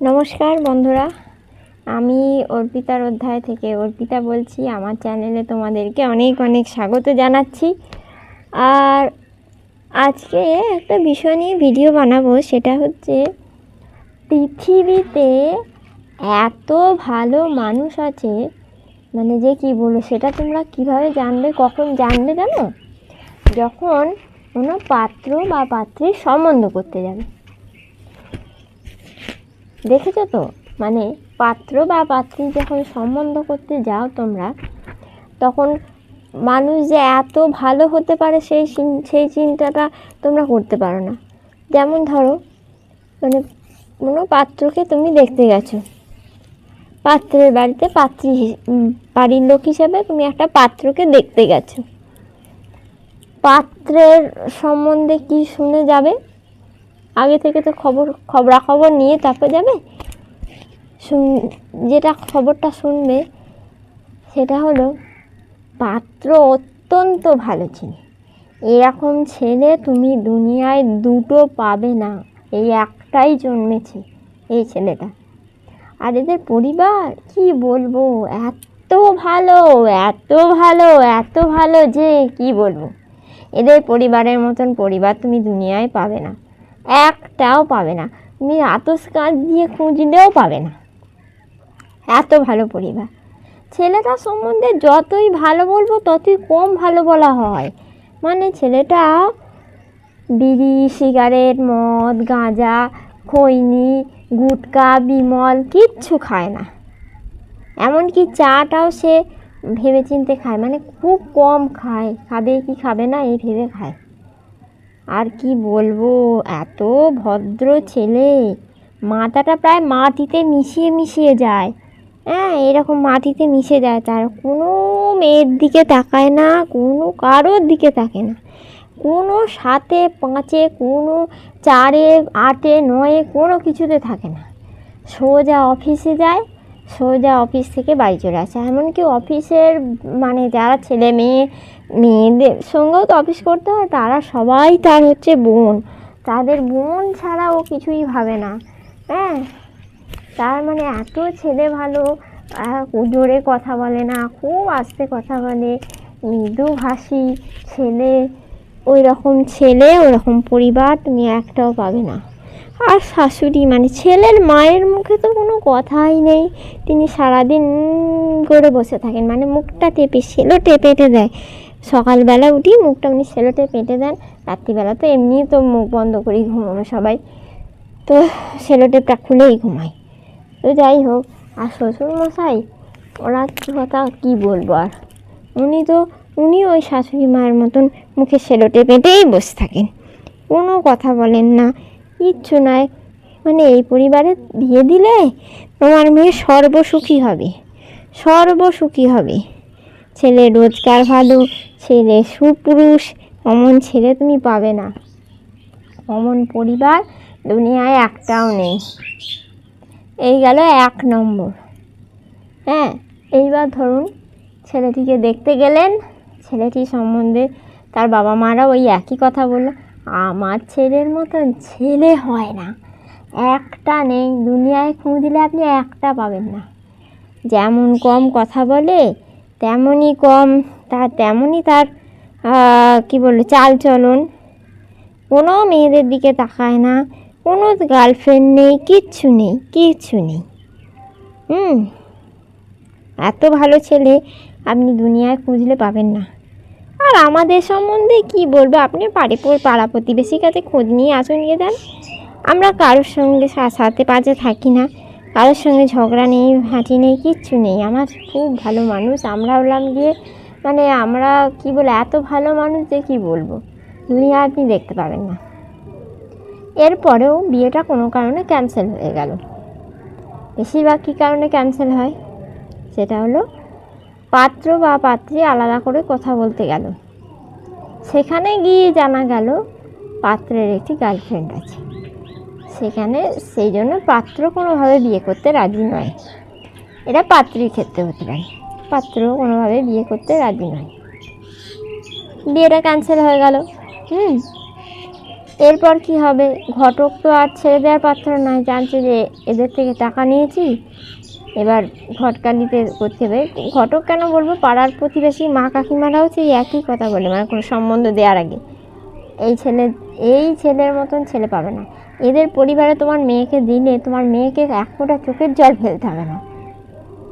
নমস্কার, বন্ধুরা। আমি অর্পিতার অধ্যায় থেকে অর্পিতা বলছি। আমার চ্যানেলে তোমাদেরকে অনেক অনেক স্বাগত জানাচ্ছি। আর আজকে একটা বিষয় নিয়ে ভিডিও বানাবো। সেটা হচ্ছে, পৃথিবীতে এত ভালো মানুষ আছে মানে যে কি বলব, সেটা তোমরা কীভাবে জানবে, কখন জানবে জানো? যখন কোনো পাত্র বা পাত্রীর সম্বন্ধ করতে যাবে। দেখেছ তো? মানে পাত্র বা পাত্রী যখন সম্বন্ধ করতে যাও তোমরা, তখন মানুষ যে এত ভালো হতে পারে সেই সেই চিন্তাটা তোমরা করতে পারো না। যেমন ধরো মানে কোনো পাত্রকে তুমি দেখতে গেছো। পাত্রের বাড়িতে পাত্রী বাড়ির লোক হিসেবে তুমি একটা পাত্রকে দেখতে গেছো। পাত্রের সম্বন্ধে কি শুনে যাবে? আগে থেকে তো খবর, খবরাখবর নিয়ে তারপর যাবে? শুন, যেটা খবরটা শুনবে, সেটা হলো পাত্র অত্যন্ত ভালো ছিল। এরকম ছেলে তুমি দুনিয়ায় দুটো পাবে না, এই একটাই জন্মেছে এই ছেলেটা। আর এদের পরিবার, কি বলব? এত ভালো এত ভালো এত ভালো যে কি বলব? এদের পরিবারের মতন পরিবার তুমি দুনিয়ায় পাবে না। একটাও পাবে না। তুমি আতস কাজ দিয়ে খুঁজলেও পাবে না। এত ভালো পরিবার। ছেলেটা সম্বন্ধে যতই ভালো বলব, ততই কম ভালো বলা হয়। মানে ছেলেটা বিড়ি, সিগারেট, মদ, গাঁজা, খৈনি, গুটকা, বিমল কিচ্ছু খায় না। এমনকি চাটাও সে ভেবেচিন্তে খায়। মানে খুব কম খায়। খাবে কি খাবে না, এই ভেবে খায়। আর কি বলব? এত ভদ্র ছেলে। মাথাটা প্রায় মাটিতে মিশিয়ে মিশিয়ে যায়। হ্যাঁ এরকম মাটিতে মিশে যায়, তার কোনো মেয়ের দিকে তাকায় না, কোনো কারোর দিকে তাকে না। কোনো সাতে, পাঁচে, কোনো চারে, আটে, নয়ে কোনো কিছুতে থাকে না। সোজা অফিসে যায় সোজা অফিস থেকে বাড়ি চলে আসে। এমনকি অফিসের মানে যারা ছেলে মেয়ে, মেয়েদের সঙ্গেও তো অফিস করতে হয়, তারা সবাই তার হচ্ছে বোন। তাদের বোন ছাড়া ও কিছুই ভাবে না। হ্যাঁ? তার মানে এত ছেলে ভালো জোরে কথা বলে না, খুব আস্তে কথা বলে, মৃদু মৃদুভাষী ছেলে ওই রকম ছেলে ওই রকম পরিবার তুমি একটাও পাবে না। আর শাশুড়ি মানে ছেলের মায়ের মুখে তো কোনো কথাই নেই। তিনি সারাদিন করে বসে থাকেন মানে মুখটা টেপে, সেলো টেপেটে দেয়। সকালবেলা উঠি মুখটা উনি সেলোটে পেটে দেন। রাত্রিবেলা তো এমনি তো মুখ বন্ধ করেই ঘুমাবো সবাই। তো সেলোটেপটা খুলেই ঘুমাই। তো যাই হোক, আর শ্বশুর মশাই ওরা কথা কী বলব আর? উনি তো, উনি ওই শাশুড়ি মায়ের মতন মুখে সেলোটে পেটেই বসে থাকেন। কোনো কথা বলেন না। কিচ্ছু নয় মানে এই পরিবারে বিয়ে দিলে তোমার মেয়ে সর্বসুখী হবে। সর্বসুখী হবে। ছেলে রোজগার ভালো, ছেলে সুপুরুষ, অমন ছেলে তুমি পাবে না। অমন পরিবার দুনিয়ায় একটাও নেই। এই গেল এক নম্বর। হ্যাঁ এইবার ধরুন ছেলেটিকে দেখতে গেলেন। ছেলেটি সম্বন্ধে তার বাবা মারা ওই একই কথা বলল। আমার ছেলের মতন ছেলে হয় না। একটা নেই, দুনিয়ায় খুঁজলে আপনি একটা পাবেন না। যেমন কম কথা বলে, তেমনই কম তা তেমনই তার কি বলব চাল চলন কোনো মেয়েদের দিকে তাকায় না, কোনো গার্লফ্রেন্ড নেই, কিচ্ছু নেই কিচ্ছু নেই। হুম, এত ভালো ছেলে আপনি দুনিয়ায় খুঁজলে পাবেন না। আর আমাদের সম্বন্ধে কি বলব? আপনি পাড়ে পাড়া প্রতিবেশীর কাছে খোঁজ নিয়ে আসুন গিয়ে দেন আমরা কারোর সঙ্গে সাথে পাঁচে থাকি না। কারোর সঙ্গে ঝগড়া নেই, হাঁটি নেই, কিচ্ছু নেই। আমার খুব ভালো মানুষ। আমরা হলাম গিয়ে মানে আমরা কি বলে, এত ভালো মানুষ যে কি বলব? দুনিয়া আপনি দেখতে পাবেন না। এরপরেও বিয়েটা কোনো কারণে ক্যান্সেল হয়ে গেল। বেশিরভাগ কী কারণে ক্যান্সেল হয়? সেটা হলো পাত্র বা পাত্রী আলাদা করে কথা বলতে গেল। সেখানে গিয়ে জানা গেল পাত্রের একটি গার্লফ্রেন্ড আছে। সেখানে সেই জন্য পাত্র কোনোভাবে বিয়ে করতে রাজি নয়। এটা পাত্রীর ক্ষেত্রে হতে পারে। পাত্র কোনোভাবে বিয়ে করতে রাজি নয়। বিয়েটা ক্যান্সেল হয়ে গেল। হুম। এরপর কি হবে? ঘটক তো আর ছেড়ে দেওয়ার পাত্র নয়। জানছে যে এদের থেকে টাকা নিয়েছি। এবার ঘটকালিতে করতে হবে। ঘটক কেন বলব? পাড়ার প্রতিবেশী মা কাকিমারাও সেই একই কথা বলে মানে কোনো সম্বন্ধ দেওয়ার আগে। এই ছেলে, এই ছেলের মতন ছেলে পাবে না। এদের পরিবারে তোমার মেয়েকে দিলে তোমার মেয়েকে এক ফোঁটা চোখের জল ফেলতে হবে না।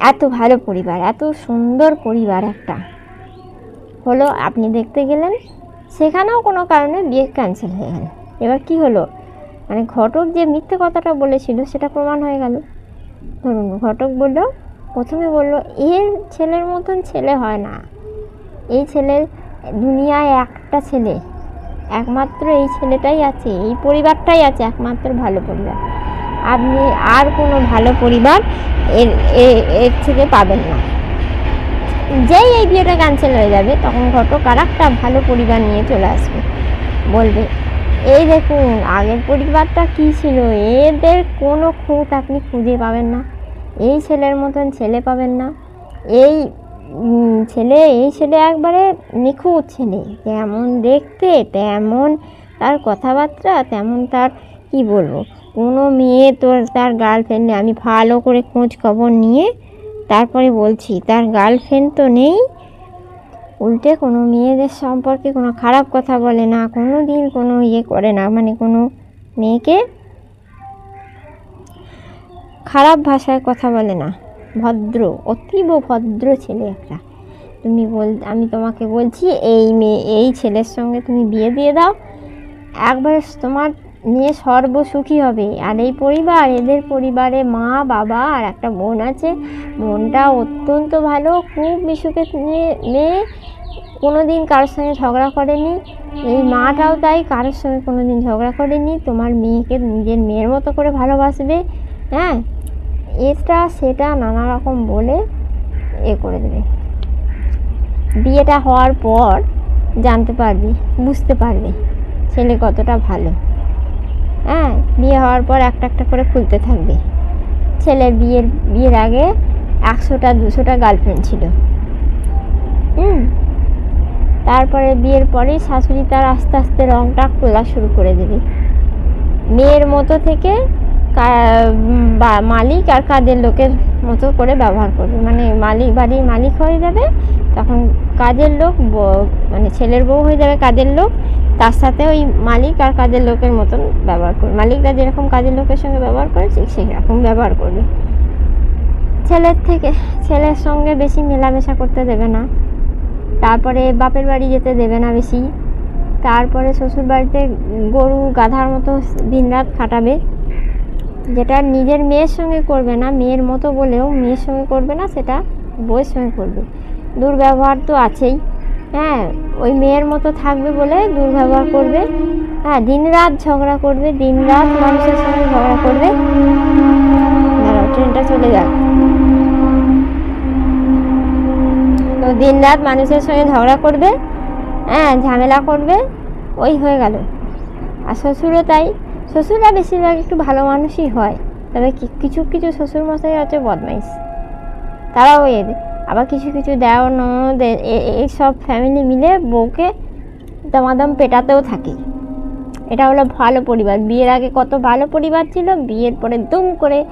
এত ভালো পরিবার, এত সুন্দর পরিবার একটা। হলো, আপনি দেখতে গেলেন, সেখানেও কোনো কারণে বিয়ে ক্যান্সেল হয়ে গেল। এবার কি হলো? মানে ঘটক যে মিথ্যে কথাটা বলেছিল, সেটা প্রমাণ হয়ে গেল। ধরুন, ঘটক বলল, প্রথমে বলল এর ছেলের মতন ছেলে হয় না। এই ছেলের দুনিয়ায় একটা ছেলে। একমাত্র এই ছেলেটাই আছে, এই পরিবারটাই আছে, একমাত্র ভালো পরিবার। আপনি আর কোনো ভালো পরিবার এর এর থেকে পাবেন না। যেই এই বিয়েটা ক্যান্সেল হয়ে যাবে, তখন ঘটক আর একটা ভালো পরিবার নিয়ে চলে আসবে। বলবে এই দেখুন, আগের পরিবারটা কী ছিল? এদের কোনো খুঁত আপনি খুঁজে পাবেন না। এই ছেলের মতন ছেলে পাবেন না। এই ছেলে এই ছেলে একবারে নিখুঁত ছেলে। যেমন দেখতে, তেমন তার কথাবার্তা, তেমন তার, কি বলব, কোনো মেয়ে তোর, তার গার্লফ্রেন্ড নেই। আমি ভালো করে খোঁজ খবর নিয়ে তারপরে বলছি, তার গার্লফ্রেন্ড তো নেই। উল্টে কোনো মেয়েদের সম্পর্কে কোনো খারাপ কথা বলে না, কোনো দিন কোনো ইয়ে করে না মানে কোনো মেয়েকে খারাপ ভাষায় কথা বলে না। ভদ্র, অতীব ভদ্র ছেলে একটা। তুমি বল, আমি তোমাকে বলছি, এই মেয়ে, এই ছেলের সঙ্গে তুমি বিয়ে দিয়ে দাও। একবার তোমার মেয়ে সর্বসুখী হবে। আর এই পরিবার, এদের পরিবারে মা, বাবা আর একটা বোন আছে। বোনটা অত্যন্ত ভালো, খুব মিশুকে নিয়ে, মেয়ে কোনো দিন কারোর সঙ্গে ঝগড়া করেনি। এই মাটাও তাই, কারোর সঙ্গে কোনো দিন ঝগড়া করেনি। তোমার মেয়েকে নিজের মেয়ের মতো করে ভালোবাসবে হ্যাঁ? এটা, সেটা নানা রকম বলে এ করে দেবে। বিয়েটা হওয়ার পর জানতে পারবি, বুঝতে পারবে ছেলে কতটা ভালো। হ্যাঁ বিয়ে হওয়ার পর একটা একটা করে খুলতে থাকবে। ছেলের বিয়ের বিয়ের আগে একশোটা, দুশোটা গার্লফ্রেন্ড ছিল। হুম। তারপরে বিয়ের পরেই শাশুড়ি তার আস্তে আস্তে রংটা খোলা শুরু করে দেবে। মেয়ের মতো থেকে মালিক আর কাজের লোকের মতো করে ব্যবহার করবে। মানে মালিক, বাড়ির মালিক হয়ে যাবে, তখন কাজের লোক মানে ছেলের বউ হয়ে যাবে কাজের লোক, তার সাথে ওই মালিক আর কাজের লোকের মতন ব্যবহার করবে। মালিকরা যেরকম কাজের লোকের সঙ্গে ব্যবহার করে, ঠিক সেই রকম ব্যবহার করবে। ছেলের থেকে, ছেলের সঙ্গে বেশি মেলামেশা করতে দেবে না। তারপরে বাপের বাড়ি যেতে দেবে না বেশি। তারপরে শ্বশুর বাড়িতে গরু গাধার মতো দিনরাত খাটাবে। যেটা নিজের মেয়ের সঙ্গে করবে না, মেয়ের মতো বলেও মেয়ের সঙ্গে করবে না, সেটা বউয়ের সঙ্গে করবে। দুর্ব্যবহার তো আছেই। হ্যাঁ ওই মেয়ের মতো থাকবে বলে দুর্ব্যবহার করবে। হ্যাঁ দিনরাত ঝগড়া করবে, দিনরাত মানুষের সঙ্গে ঝগড়া করবে। ট্রেনটা চলে যাক। তো দিনরাত মানুষের সঙ্গে ঝগড়া করবে হ্যাঁ ঝামেলা করবে, ওই হয়ে গেল। আর শ্বশুরও তাই। শ্বশুররা বেশিরভাগ একটু ভালো মানুষই হয়। তবে কিছু কিছু শ্বশুর মশাই হচ্ছে বদমাইশ। তারাও এর আবার কিছু কিছু দেওয়া ননদ এ- এ- এইসব ফ্যামিলি মিলে বউকে দমাদম পেটাতেও থাকে। এটা হলো ভালো পরিবার। বিয়ের আগে কত ভালো পরিবার ছিল, বিয়ের পরে দুম করে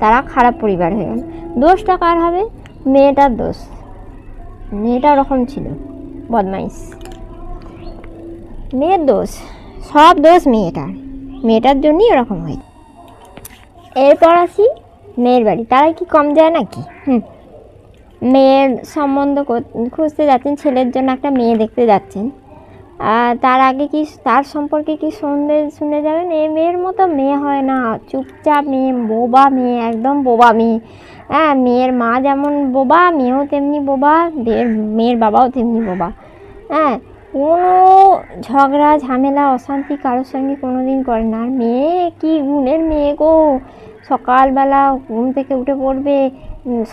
তারা খারাপ পরিবার হয়ে গেল। দোষটা কার হবে? মেয়েটার দোষ। মেয়েটা ওরকম ছিল, বদমাইশ। মেয়ের দোষ, সব দোষ মেয়েটার। মেয়েটার জন্যই ওরকম হয় এরপর আসি মেয়ের বাড়ি। তারা কি কম যায় নাকি? হুম। মেয়ের সম্বন্ধ খুঁজতে যাচ্ছেন, ছেলের জন্য একটা মেয়ে দেখতে যাচ্ছেন। আর তার আগে কি তার সম্পর্কে কি শুনতে শুনে যাবেন? এ মেয়ের মতো মেয়ে হয় না। চুপচাপ মেয়ে, বোবা মেয়ে, একদম বোবা মেয়ে। হ্যাঁ মেয়ের মা যেমন বোবা, মেয়েও তেমনি বোবা মেয়ের বাবাও তেমনি বোবা। হ্যাঁ কোনো ঝগড়া, ঝামেলা, অশান্তি কারোর সঙ্গে কোনো দিন করে না। আর মেয়ে, কি গুণের মেয়ে গো? সকালবেলা ঘুম থেকে উঠে পড়বে।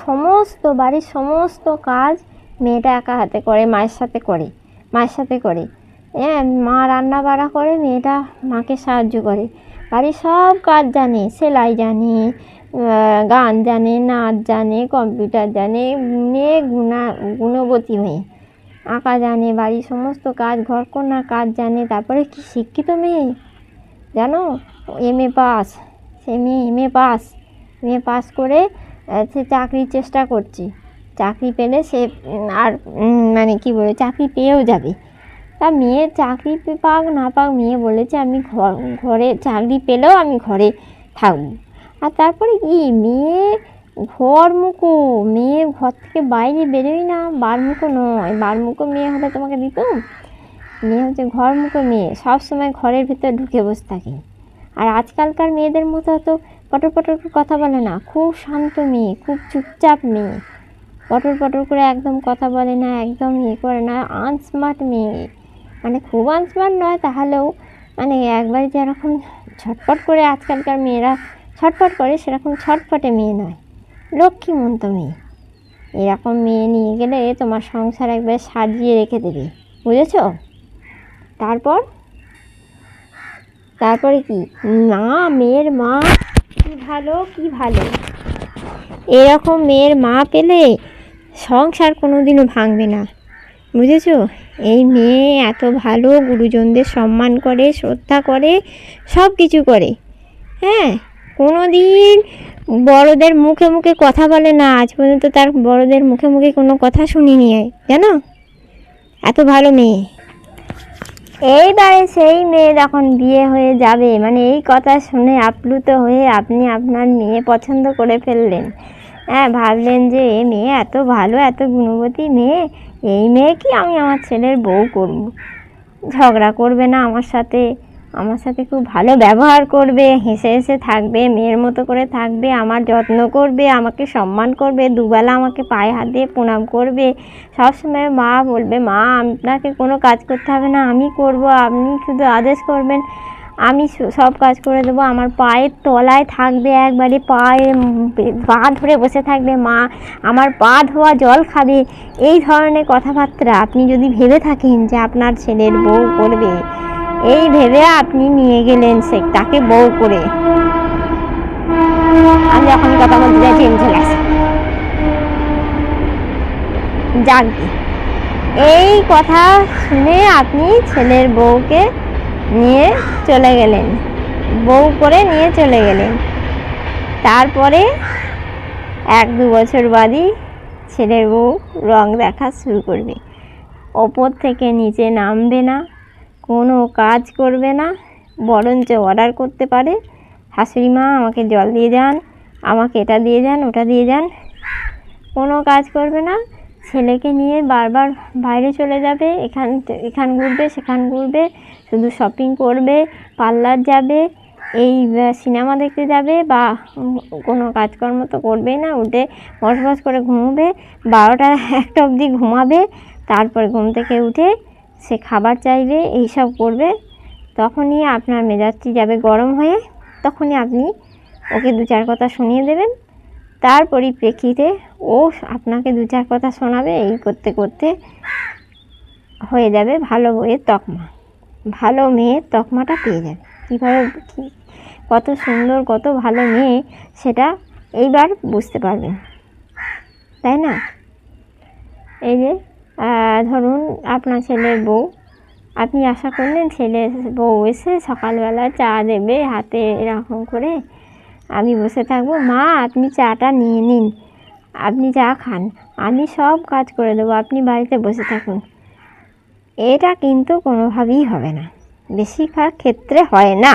সমস্ত, বাড়ির সমস্ত কাজ মেয়েটা একা হাতে করে, মায়ের সাথে করে, মায়ের সাথে করে। হ্যাঁ মা রান্না বাড়া করে, মেয়েটা মাকে সাহায্য করে। বাড়ির সব কাজ জানে, সেলাই জানে গান জানে, নাচ জানে, কম্পিউটার জানে মেয়ে গুণা, গুণবতী মেয়ে। আঁকা জানে, বাড়ির সমস্ত কাজ ঘর কন্যার কাজ জানে, তারপরে কি শিক্ষিত মেয়ে? জানো? এম এ পাস সে মেয়ে M A pass M A pass করে সে চাকরির চেষ্টা করছে। চাকরি পেলে সে আর মানে কি বলে, চাকরি পেয়েও যাবে। তা মেয়ে চাকরি পাক না পাক, মেয়ে বলেছে, আমি ঘর, ঘরে চাকরি পেলেও আমি ঘরে থাকব। আর তারপরে কি? মেয়ে ঘর মুখো মেয়ে ঘর থেকে বাইরে বেরোই না বারমুখো নয়। বারমুখো মেয়ে হলে তোমাকে দিত? মেয়ে হচ্ছে ঘর মুখো মেয়ে সবসময় ঘরের ভিতর ঢুকে বসে থাকে। আর আজকালকার মেয়েদের মতো তো পটর পটর করে কথা বলে না। খুব শান্ত মেয়ে, খুব চুপচাপ মেয়ে। পটর পটর করে একদম কথা বলে না, একদম ইয়ে করে না আনস্মার্ট মেয়ে। মানে খুব আনস্মার্ট নয়, তাহলেও মানে একবারে যেরকম ছটপট করে আজকালকার মেয়েরা ছটপট করে, সেরকম ছটপটে মেয়ে নয়। লক্ষ্মীমন্ত মেয়ে এরকম মেয়ে নিয়ে গেলে তোমার সংসার একবার সাজিয়ে রেখে দেবে, বুঝেছ? তারপর? তারপরে কি? মা, মেয়ের মা, কি ভালো কি ভালো? এরকম মেয়ের মা পেলে সংসার কোনোদিনও ভাঙবে না, বুঝেছ? এই মেয়ে এত ভালো, গুরুজনদের সম্মান করে, শ্রদ্ধা করে সব কিছু করে। হ্যাঁ কোনো দিন বড়দের মুখে মুখে কথা বলে না। আজ পর্যন্ত তার বড়দের মুখে মুখে কোনো কথা শুনিনি জানো? এত ভালো মেয়ে। এইবারে সেই মেয়ে যখন বিয়ে হয়ে যাবে মানে এই কথা শুনে আপ্লুত হয়ে আপনি আপনার মেয়ে পছন্দ করে ফেললেন। হ্যাঁ ভাবলেন যে এ মেয়ে এত ভালো, এত গুণবতী মেয়ে, এই মেয়ে কি আমি আমার ছেলের বউ করব? ঝগড়া করবে না আমার সাথে। আমার সাথে খুব ভালো ব্যবহার করবে, হেসে হেসে থাকবে, মেয়ের মতো করে থাকবে, আমার যত্ন করবে, আমাকে সম্মান করবে, দুবেলা আমাকে পায়ে হাত দিয়ে প্রণাম করবে। সবসময় মা বলবে, মা, আপনাকে কোনো কাজ করতে হবে না, আমি করব, আপনি শুধু আদেশ করবেন, আমি সব কাজ করে দেবো। আমার পায়ের তলায় থাকবে একবারে, পায়ে পা ধরে বসে থাকবে, মা, আমার পা ধোয়া জল খাবে। এই ধরনের কথাবার্তা আপনি যদি ভেবে থাকেন যে আপনার ছেলের বউ করবে এই ভেবে আপনি নিয়ে গেলেন সে, তাকে বউ করে। আমি যখন কথা বলতে যাই ট্রেন চলে আসে যাক এই কথা শুনে আপনি ছেলের বউকে নিয়ে চলে গেলেন। বউ করে নিয়ে চলে গেলেন। তারপরে এক দু বছর বাদই ছেলের বউ রং দেখা শুরু করবে। ওপর থেকে নিচে নামবে না। কোনো কাজ করবে না, বরঞ্চ অর্ডার করতে পারে। শাশুড়ি মা, আমাকে জল দিয়ে যান, আমাকে এটা দিয়ে যান, ওটা দিয়ে যান। কোনো কাজ করবে না, ছেলেকে নিয়ে বারবার বাইরে চলে যাবে, এখান এখান ঘুরবে, সেখান ঘুরবে, শুধু শপিং করবে, পার্লার যাবে, এই সিনেমা দেখতে যাবে বা কোনো কাজকর্ম তো করবেই না, উঠে বসবাস করে ঘুমোবে, বারোটা একটা অবধি ঘুমাবে, তারপর ঘুম থেকে উঠে সে খাবার চাইবে, এইসব করবে, তখনই আপনার মেজাজটি যাবে গরম হয়ে, তখনই আপনি ওকে দু চার কথা শুনিয়ে দেবেন। তার পরিপ্রেক্ষিতে ও আপনাকে দু চার কথা শোনাবে, এই করতে করতে হয়ে যাবে ভালো বইয়ের তকমা। ভালো মেয়ের তকমাটা পেয়ে যাবে। কীভাবে কী, কত সুন্দর, কত ভালো মেয়ে, সেটা এইবার বুঝতে পারবেন। তাই না? এই যে ধরুন আপনার ছেলের বউ, আপনি আশা করলেন ছেলে বউ এসে সকালবেলা চা দেবে হাতে এরকম করে। আমি বসে থাকব, মা, আপনি চাটা নিয়ে নিন, আপনি চা খান, আমি সব কাজ করে দেবো, আপনি বাড়িতে বসে থাকুন। এটা কিন্তু কোনোভাবেই হবে না। বেশিরভাগ ক্ষেত্রে হয় না।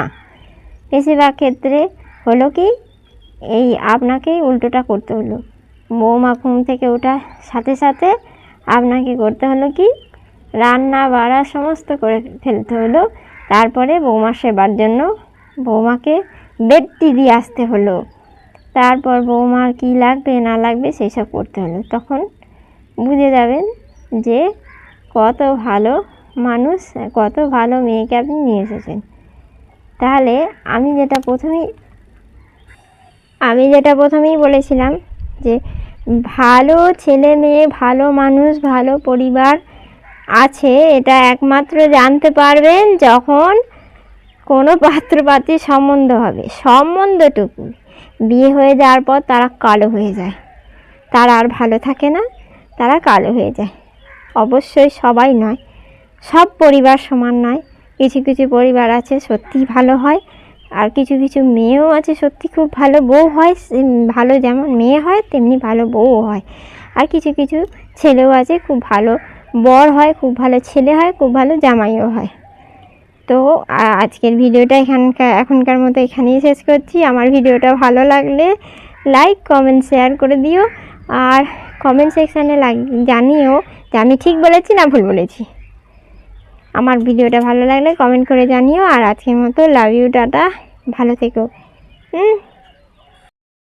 বেশিরভাগ ক্ষেত্রে হলো কি, এই আপনাকেই উল্টোটা করতে হলো। বৌমা ঘুম থেকে ওঠার সাথে সাথে আপনাকে করতে হলো কি? রান্না বাড়া সমস্ত করে ফেলতে হলো। তারপরে বৌমার সেবার জন্য বৌমাকে বেডটি দিয়ে আসতে হলো। তারপর বৌমার কী লাগবে, না লাগবে সেই সব করতে হলো। তখন বুঝে যাবেন যে কত ভালো মানুষ, কত ভালো মেয়েকে আপনি নিয়ে এসেছেন। তাহলে আমি যেটা প্রথমেই, আমি যেটা প্রথমেই বলেছিলাম যে ভালো ছেলে মেয়ে, ভালো মানুষ, ভালো পরিবার আছে, এটা একমাত্র জানতে পারবেন যখন কোনো পাত্রপাত্রীর সম্বন্ধ হবে। সম্বন্ধটুকু। বিয়ে হয়ে যাওয়ার পর তারা কালো হয়ে যায়। তারা আর ভালো থাকে না, তারা কালো হয়ে যায়। অবশ্যই সবাই নয়, সব পরিবার সমান নয়। কিছু কিছু পরিবার আছে সত্যি ভালো হয় আর কিছু কিছু মেয়েও আছে, সত্যি খুব ভালো বউ হয় ভালো যেমন মেয়ে হয়, তেমনি ভালো বউও হয়। আর কিছু কিছু ছেলেও আছে, খুব ভালো বর হয়, খুব ভালো ছেলে হয়, খুব ভালো জামাইও হয়। তো আজকের ভিডিওটা এখানকার, এখনকার মতো এখানেই শেষ করছি। আমার ভিডিওটা ভালো লাগলে লাইক, কমেন্ট, শেয়ার করে দিও। আর কমেন্ট সেকশানে লাগ, জানিও যে আমি ঠিক বলেছি না ভুল বলেছি। আমার ভিডিওটা ভালো লাগলে কমেন্ট করে জানিও, আর আজকের মতো লাভ ইউ টাটা, ভালো থেকো। হুম?